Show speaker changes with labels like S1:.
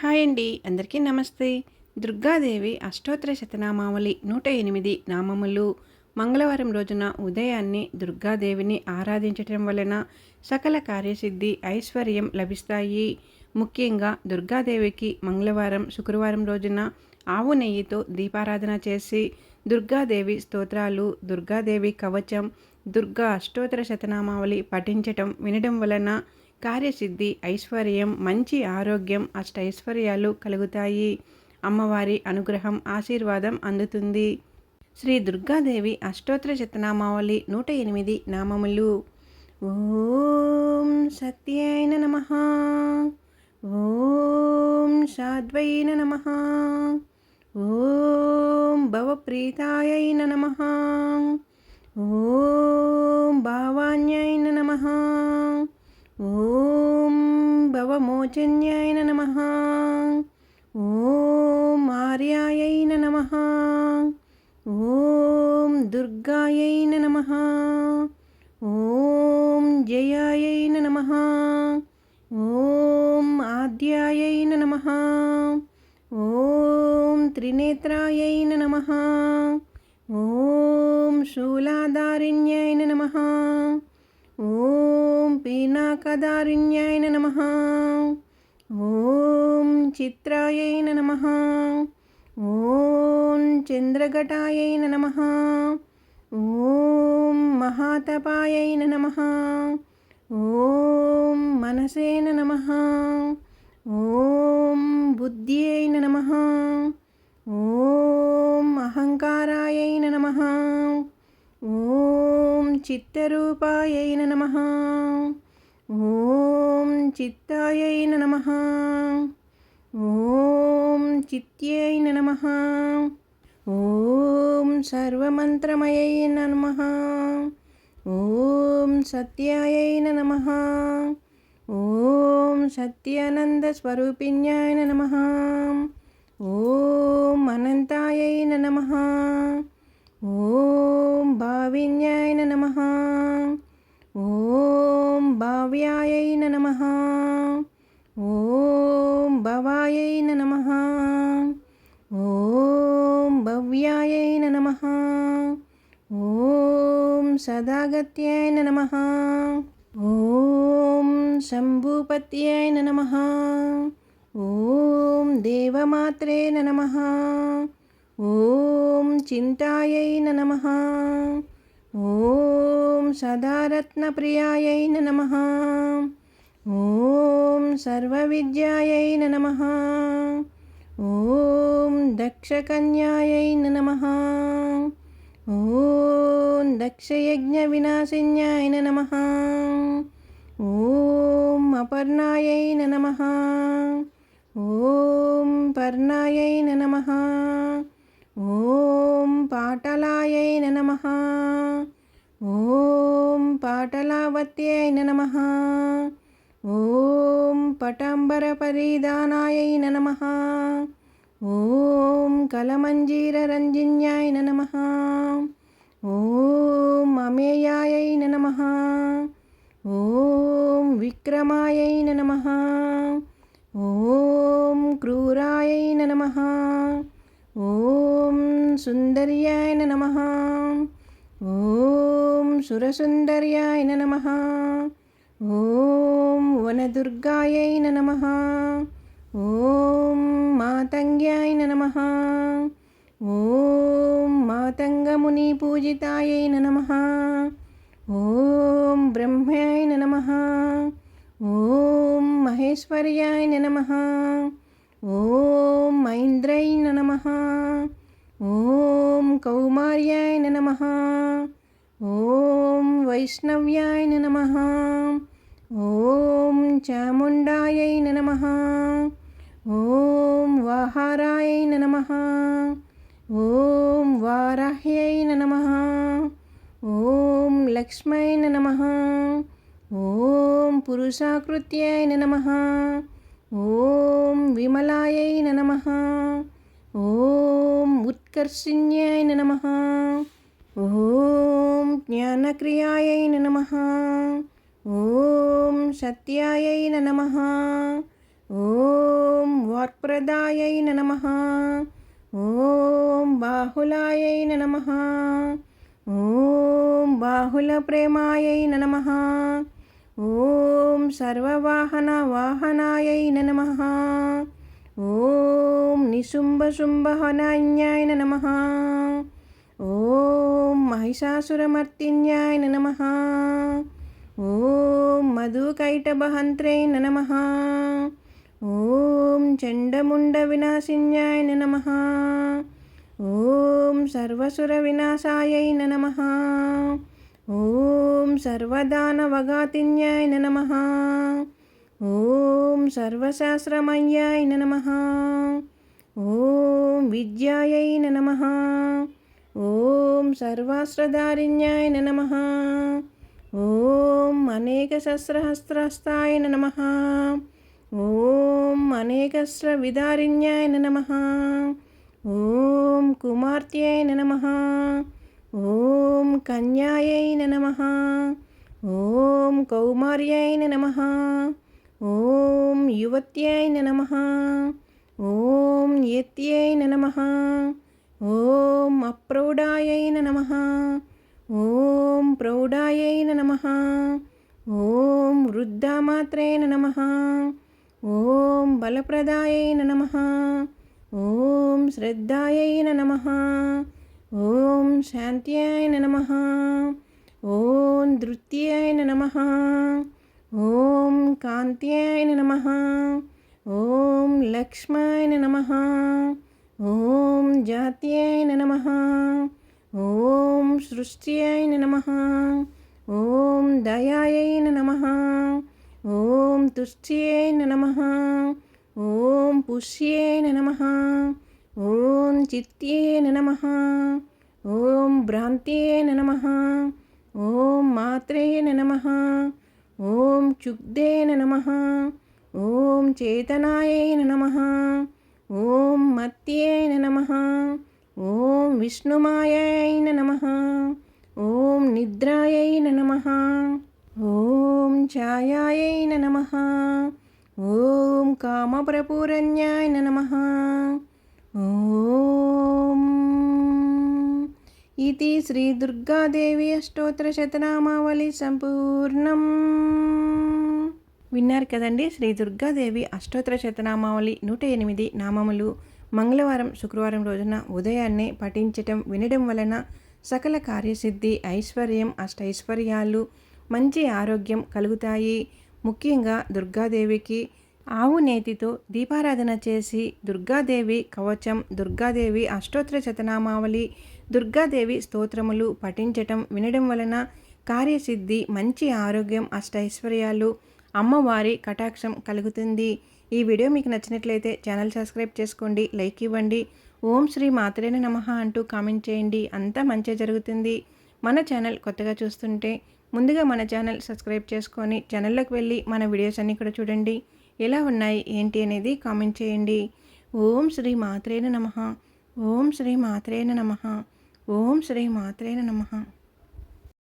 S1: Hi అండి. అందరికీ నమస్తే. దుర్గాదేవి అష్టోత్తర శతనామావళి నూట ఎనిమిది నామములు. మంగళవారం రోజున ఉదయాన్నే దుర్గాదేవిని ఆరాధించటం వలన సకల కార్యసిద్ధి ఐశ్వర్యం లభిస్తాయి. ముఖ్యంగా దుర్గాదేవికి మంగళవారం శుక్రవారం రోజున ఆవు నెయ్యితో దీపారాధన చేసి దుర్గాదేవి స్తోత్రాలు దుర్గాదేవి కవచం దుర్గా అష్టోత్తర శతనామావళి పఠించటం వినడం వలన కార్యసిద్ధి ఐశ్వర్యం మంచి ఆరోగ్యం అష్టైశ్వర్యాలు కలుగుతాయి. అమ్మవారి అనుగ్రహం ఆశీర్వాదం అందుతుంది. శ్రీ దుర్గాదేవి అష్టోత్తర శతనామావళి నూట ఎనిమిది నామములు. ఓం సత్యైన నమ. ఓం సాద్వైన నమ. ఓం భవప్రీతాయైన నమ. ఓం భావాన్యైన నమ. ఓం భవమోచన్యాయ నమ. ఓం ఆర్యాయైన నమ. ఓం దుర్గాయైన నమ. ఓం జయాయైన నమ. ఓం ఆద్యాయైన నమ. ఓం త్రినేత్రాయైన నమ. ఓం శూలాదారిణ్యాయన నమ. ఓం పీనాకదారిణ్యాయ నమ. ఓం చిత్రాయై నమ. ఓం చంద్రఘటాయై నమ. ఓం మహాతపాయై నమ. ఓం మనసేన నమ. ఓం బుద్ధ్యై నమ. ఓం అహంకారాయై నమ. ఓం చిత్తరూపాయై నమ. ఓం చిత్తాయై నమ. ఓం చిత్యై నమ. ఓం సర్వమంత్రమయై నమ. ఓం సత్యాయై నమ. ఓం సత్యానందస్వరూపిణ్యాయ నమ. ఓం అనంతాయై నమ. ఓం భావిన్యాయన నమ. ఓం భావ్యాయై నమ. ఓం భవాయై నమ. ఓం భవ్యాయై నమ. ఓం సదాగత్యాయన నమ. ఓం శంభూపత్యాయన నమ. ఓం దేవమాత్రేణ నమ. ఓం చింతాయై నమ. ఓం సదారత్నప్రియాయై నమ. ఓం సర్వవిద్యాయై నమ. ఓం దక్షకన్యాయై నమ. ఓం దక్షయజ్ఞవినాశిన్యాయ నమ. ఓం అపర్ణాయై నమ. ఓం పర్ణాయై నమ. ఓం పాటలాయై నమ. ఓం పాటలావత్యై నమ. ఓం పటంబర పటాంబరపరిధానాయై నమ. ఓం కలమంజీర కలమంజీరరంజిన్యాయ నమ. ఓం అమేయాయై నమ. ఓం విక్రమాయై నమ. ఓం క్రూరాయై నమ. ఓం సుందర్యాయ నమ. ఓం సురసుందర్యాయ నమ. ఓం వనదుర్గాయై నమ. ఓం మాతంగ్యాయ నమ. ఓం మాతంగముని మాతంగమునిపూజితాయై నమ. ఓం బ్రహ్మాయ నమ. ఓం మహేశ్వర్యాయ నమ. ఓం మైంద్రై నమ. ఓం కౌమార్యాయ నమ. ఓం వైష్ణవ్యాయ నమ. ఓం చాముండాయై నమ. ఓం వాహారాయ నమ. ఓం వారాహ్యై నమ. ఓం లక్ష్మై నమ. ఓం పురుషాకృత్యాయ నమ. ఓం విమలాయై నమ. ఓం ఉత్కర్షిణ్యాయ నమ. ఓం జ్ఞానక్రియాయ నమ. ఓం సత్యాయ నమ. ఓం వాక్ప్రదాయ నమ. ఓం బాహులాయ నమ. ఓం బాహుల ప్రేమాయై నమ. ఓం సర్వవాహన వాహనాయ నమ. ఓం నిశుంభశుంభహనాన్యాయ నమ. ఓం మహిషాసురమర్తిన్యాయ నమ. ఓం మధుకైటభహంత్రై నమ. ఓం చండముండ వినాశిన్యాయ నమ. ఓం సర్వసుర సర్వసురవినాశాయై నమ. ఓం సర్వదానవగాతిన్యాయ నమ. ఓం సర్వశాస్త్రమయ్యాయ నమ. ఓం విద్యాయై నమ. ఓం సర్వాస్త్రధారిణ్యాయ నమ. ఓం అనేక అనేకశస్త్రహస్త్రహస్తాయ నమ. ఓం అనేకస్ర విదారిణ్యాయ నమ. ఓం కుమార్తెయై నమ. ఓం కన్యాయై నమ. ఓం కౌమార్యై నమ. యువత్యై నమ. ఓం యత్యై నమ. ఓం అప్రౌఢాయై నమ. ఓం ప్రౌఢాయై నమ. ఓం వృద్ధామాత్రే నమ. ఓం బలప్రదాయై నమ. ఓం శ్రద్ధాయై నమ. ఓం శాంత్యాయ నమ. ఓం ధృత్యాయ నమ. ఓం కాంత్యాయ నమ. ఓం లక్ష్మాయ నమ. ఓం జాత్యాయ నమ. ఓం సృష్ట్యాయ నమ. ఓం దయాయైన నమ. ఓం తుష్ట్యై నమ. ఓం పుష్యై నమ. ఓం చిత్యేన నమ. ఓం భ్రాంత్యేన నమ. ఓం మాత్రేణ నమ. ఓం క్షుగ్ధేన నమ. ఓం చేతనాయైన నమ. ఓం మత్యేన నమ. ఓం విష్ణుమాయైన నమ. ఓం నిద్రాయైన నమ. ఓం ఛాయాయైన నమ. ఓం కామప్రపూరణ్యాయ నమ. ఓం ఇది శ్రీ దుర్గాదేవి అష్టోత్తరశతనామావళి సంపూర్ణం విన్నారు కదండి? శ్రీ దుర్గాదేవి అష్టోత్తర శతనామావళి నూట ఎనిమిది నామములు మంగళవారం శుక్రవారం రోజున ఉదయాన్నే పఠించటం వినడం వలన సకల కార్యసిద్ధి ఐశ్వర్యం అష్టైశ్వర్యాలు మంచి ఆరోగ్యం కలుగుతాయి. ముఖ్యంగా దుర్గాదేవికి ఆవు నేతితో దీపారాధన చేసి దుర్గాదేవి కవచం దుర్గాదేవి అష్టోత్తర శతనామావళి దుర్గాదేవి స్తోత్రములు పఠించటం వినడం వలన కార్యసిద్ధి మంచి ఆరోగ్యం అష్టైశ్వర్యాలు అమ్మవారి కటాక్షం కలుగుతుంది. ఈ వీడియో మీకు నచ్చినట్లయితే ఛానల్ సబ్స్క్రైబ్ చేసుకోండి లైక్ ఇవ్వండి. ఓం శ్రీ మాత్రేన నమ అంటూ కామెంట్ చేయండి. అంతా మంచి జరుగుతుంది. మన ఛానల్ కొత్తగా చూస్తుంటే ముందుగా మన ఛానల్ సబ్స్క్రైబ్ చేసుకొని ఛానల్లోకి వెళ్ళి మన వీడియోస్ అన్నీ కూడా చూడండి. ఎలా ఉన్నాయి ఏంటి అనేది కామెంట్ చేయండి. ఓం శ్రీ మాత్రేన నమ. ఓం శ్రీ మాత్రేన నమ. ఓం శ్రీ మాత్రేన నమ.